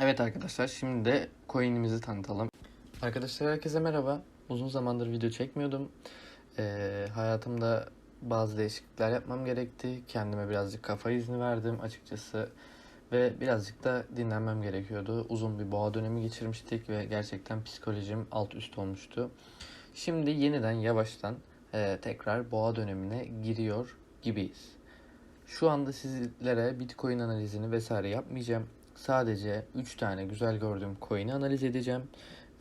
Evet arkadaşlar şimdi de coin'imizi tanıtalım. Arkadaşlar herkese merhaba. Uzun zamandır video çekmiyordum. Ee, hayatımda bazı değişiklikler yapmam gerekti. Kendime birazcık kafa izni verdim açıkçası. Ve birazcık da dinlenmem gerekiyordu. Uzun bir boğa dönemi geçirmiştik ve gerçekten psikolojim alt üst olmuştu. Şimdi yeniden yavaştan e, tekrar boğa dönemine giriyor gibiyiz. Şu anda sizlere Bitcoin analizini vesaire yapmayacağım. Sadece 3 tane güzel gördüğüm coin'i analiz edeceğim.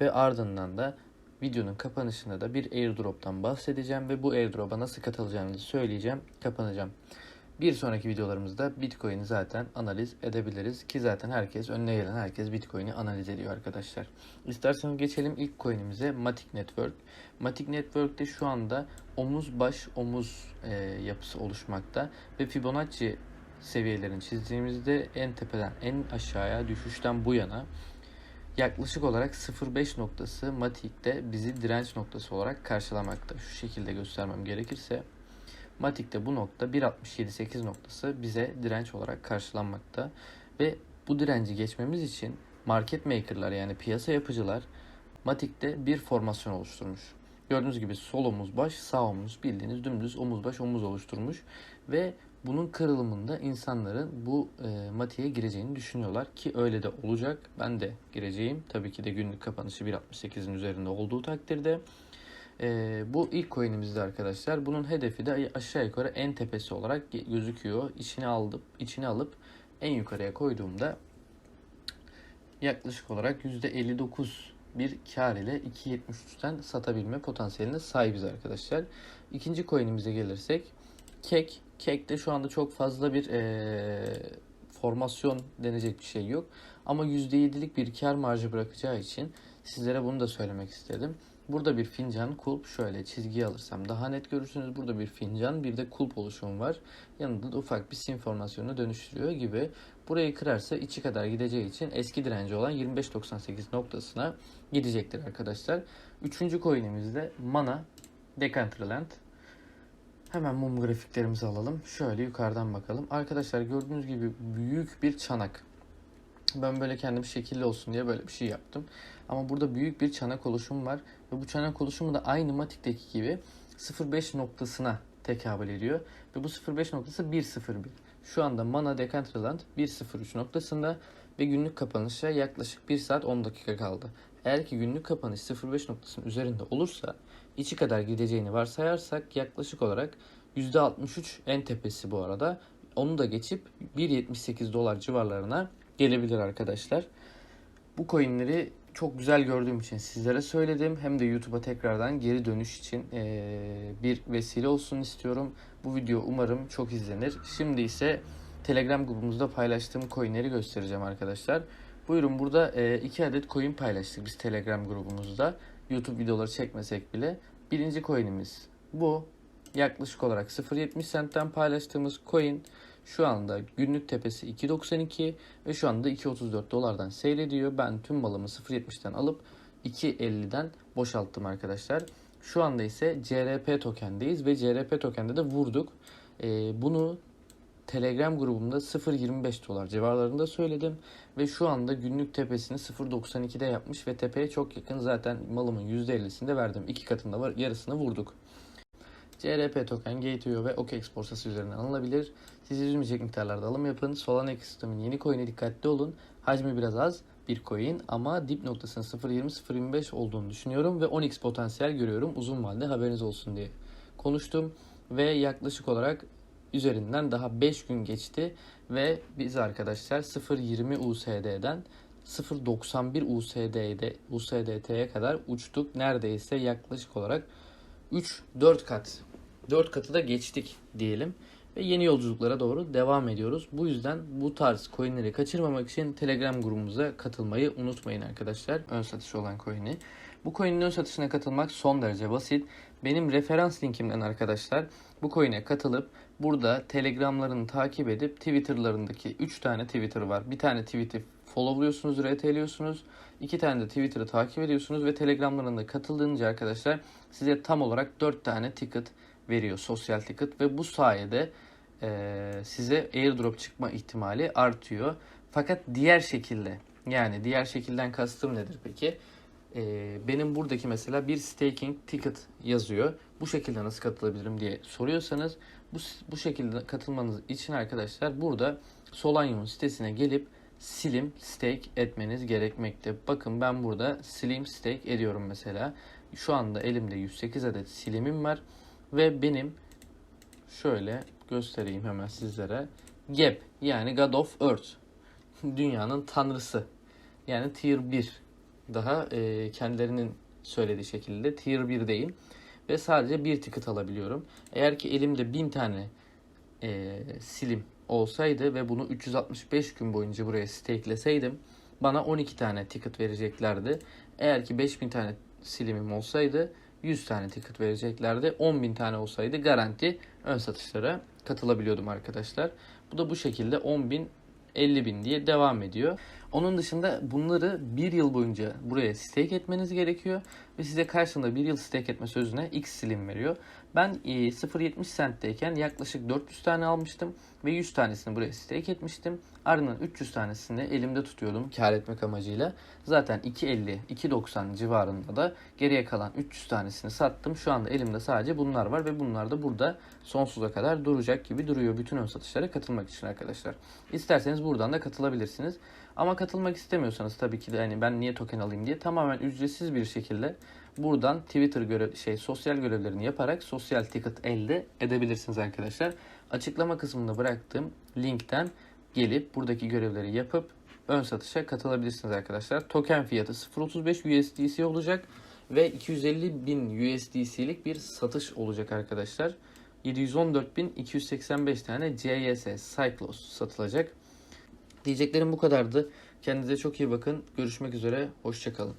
Ve ardından da videonun kapanışında da bir airdrop'tan bahsedeceğim. Ve bu airdrop'a nasıl katılacağınızı söyleyeceğim. Kapanacağım. Bir sonraki videolarımızda Bitcoin'i zaten analiz edebiliriz. Ki zaten herkes, önüne gelen herkes Bitcoin'i analiz ediyor arkadaşlar. İsterseniz geçelim ilk coin'imize Matic Network. Matic Network'te şu anda omuz baş omuz e, yapısı oluşmakta. Ve Fibonacci seviyelerini çizdiğimizde en tepeden en aşağıya düşüşten bu yana yaklaşık olarak 0.5 noktası Matic'te bizi direnç noktası olarak karşılamakta. Şu şekilde göstermem gerekirse Matic'te bu nokta 1.67.8 noktası bize direnç olarak karşılanmakta ve bu direnci geçmemiz için market maker'lar yani piyasa yapıcılar Matic'te bir formasyon oluşturmuş. Gördüğünüz gibi sol omuz baş, sağ omuz bildiğiniz dümdüz omuz baş omuz oluşturmuş ve bunun kırılımında insanların bu e, matiğe gireceğini düşünüyorlar ki öyle de olacak. Ben de gireceğim. Tabii ki de günlük kapanışı 1.68'in üzerinde olduğu takdirde. E, bu ilk coin'imizde arkadaşlar. Bunun hedefi de aşağı yukarı en tepesi olarak gözüküyor. İçine alıp içine alıp en yukarıya koyduğumda yaklaşık olarak %59 bir kar ile 2.73'ten satabilme potansiyeline sahibiz arkadaşlar. İkinci coin'imize gelirsek Kek. Kek'te şu anda çok fazla bir ee, formasyon denecek bir şey yok. Ama %7'lik bir kar marjı bırakacağı için sizlere bunu da söylemek istedim. Burada bir fincan kulp şöyle çizgiyi alırsam daha net görürsünüz. Burada bir fincan bir de kulp oluşumu var. Yanında da ufak bir sim formasyonuna dönüştürüyor gibi. Burayı kırarsa içi kadar gideceği için eski direnci olan 25.98 noktasına gidecektir arkadaşlar. Üçüncü coin'imizde Mana Decentraland. Hemen mum grafiklerimizi alalım. Şöyle yukarıdan bakalım. Arkadaşlar gördüğünüz gibi büyük bir çanak. Ben böyle kendim şekilli olsun diye böyle bir şey yaptım. Ama burada büyük bir çanak oluşumu var. Ve bu çanak oluşumu da aynı Matik'teki gibi 0.5 noktasına tekabül ediyor. Ve bu 0.5 noktası 1.01. Şu anda Mana Decentraland 1.03 noktasında ve günlük kapanışa yaklaşık 1 saat 10 dakika kaldı. Eğer ki günlük kapanış 0.5 noktasının üzerinde olursa içi kadar gideceğini varsayarsak yaklaşık olarak %63 en tepesi bu arada. Onu da geçip 1.78 dolar civarlarına gelebilir arkadaşlar. Bu coinleri çok güzel gördüğüm için sizlere söyledim. Hem de YouTube'a tekrardan geri dönüş için bir vesile olsun istiyorum. Bu video umarım çok izlenir. Şimdi ise Telegram grubumuzda paylaştığım coinleri göstereceğim arkadaşlar. Buyurun burada iki adet coin paylaştık biz Telegram grubumuzda. YouTube videoları çekmesek bile. Birinci coin'imiz bu. Yaklaşık olarak 0.70 centten paylaştığımız coin şu anda günlük tepesi 2.92 ve şu anda 2.34 dolardan seyrediyor. Ben tüm malımı 0.70'ten alıp 2.50'den boşalttım arkadaşlar. Şu anda ise CRP tokendeyiz ve CRP tokende de vurduk. Ee, bunu Telegram grubumda 0.25 dolar civarlarında söyledim. Ve şu anda günlük tepesini 0.92'de yapmış ve tepeye çok yakın. Zaten malımın %50'sini de verdim. İki katında var. Yarısını vurduk. CRP token, Gate.io ve OKEX borsası üzerinden alınabilir. Siz üzülmeyecek miktarlarda alım yapın. Solana ekosistemin yeni coin'e dikkatli olun. Hacmi biraz az bir coin ama dip noktasının 0.20-0.25 olduğunu düşünüyorum ve 10x potansiyel görüyorum. Uzun vadede haberiniz olsun diye konuştum ve yaklaşık olarak üzerinden daha 5 gün geçti ve biz arkadaşlar 0.20 USD'den 0.91 USD'de USDT'ye kadar uçtuk. Neredeyse yaklaşık olarak 3-4 kat 4 katı da geçtik diyelim. Ve yeni yolculuklara doğru devam ediyoruz. Bu yüzden bu tarz coinleri kaçırmamak için Telegram grubumuza katılmayı unutmayın arkadaşlar. Ön satış olan coin'i. Bu coin'in ön satışına katılmak son derece basit. Benim referans linkimden arkadaşlar bu coin'e katılıp burada Telegram'larını takip edip Twitter'larındaki 3 tane Twitter var. Bir tane tweet'i followluyorsunuz, retweetliyorsunuz. iki tane de Twitter'ı takip ediyorsunuz ve Telegram'larında katıldığınca arkadaşlar size tam olarak 4 tane ticket veriyor. Sosyal ticket ve bu sayede e, size airdrop çıkma ihtimali artıyor. Fakat diğer şekilde Yani diğer şekilden kastım nedir peki? Ee, benim buradaki mesela bir staking ticket yazıyor. Bu şekilde nasıl katılabilirim diye soruyorsanız bu, bu şekilde katılmanız için arkadaşlar burada Solanium sitesine gelip Slim stake etmeniz gerekmekte. Bakın ben burada Slim stake ediyorum mesela. Şu anda elimde 108 adet Slim'im var ve benim şöyle göstereyim hemen sizlere. Gap yani God of Earth. Dünyanın tanrısı. Yani tier 1. Daha e, kendilerinin söylediği şekilde tier 1'deyim. Ve sadece bir ticket alabiliyorum. Eğer ki elimde 1000 tane e, silim olsaydı ve bunu 365 gün boyunca buraya stakeleseydim bana 12 tane ticket vereceklerdi. Eğer ki 5000 tane silimim olsaydı 100 tane ticket vereceklerdi. 10.000 tane olsaydı garanti ön satışlara katılabiliyordum arkadaşlar. Bu da bu şekilde 10.000 50.000 diye devam ediyor. Onun dışında bunları bir yıl boyunca buraya stake etmeniz gerekiyor. Ve size karşılığında bir yıl stake etme sözüne X silim veriyor. Ben e, 0.70 centteyken yaklaşık 400 tane almıştım. Ve 100 tanesini buraya stake etmiştim. Ardından 300 tanesini elimde tutuyordum kar etmek amacıyla. Zaten 2.50, 2.90 civarında da geriye kalan 300 tanesini sattım. Şu anda elimde sadece bunlar var ve bunlar da burada sonsuza kadar duracak gibi duruyor. Bütün ön satışlara katılmak için arkadaşlar. İsterseniz buradan da katılabilirsiniz. Ama katılmak istemiyorsanız tabii ki de hani ben niye token alayım diye tamamen ücretsiz bir şekilde buradan Twitter görev şey sosyal görevlerini yaparak sosyal ticket elde edebilirsiniz arkadaşlar. Açıklama kısmında bıraktığım linkten gelip buradaki görevleri yapıp ön satışa katılabilirsiniz arkadaşlar. Token fiyatı 0.35 USDC olacak ve 250 bin USDC'lik bir satış olacak arkadaşlar. 714.285 tane CYS Cyclos satılacak. Diyeceklerim bu kadardı. Kendinize çok iyi bakın. Görüşmek üzere. Hoşçakalın.